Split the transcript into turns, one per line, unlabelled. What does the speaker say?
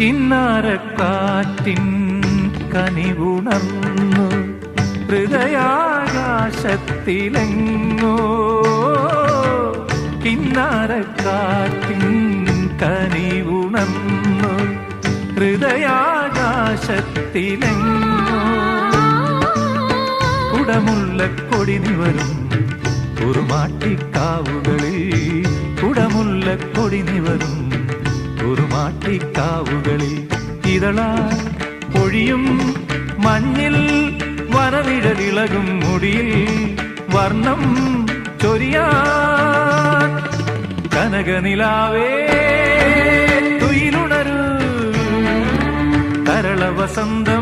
കിന്നാരക്കാറ്റിൻ കനിവുണർന്നു ഹൃദയാകാശത്തിലെങ്ങോ. കിന്നാരക്കാറ്റിൻ കനിവുണർന്നു ഹൃദയാകാശത്തിലെങ്ങോ. കുടമുള്ള കൊടി നിവരും കുറുമാട്ടിക്കാവുകളിൽ കുടമുള്ള കൊടി നിവരും ஒரு மாட்டிக்காவுகளில் இதழாய் பொழியும் மண்ணில் வரவிடலிழகும் முடியில் வர்ணம் சொரியா கனக நிலாவே துயிலுணரு. தரள வசந்தம்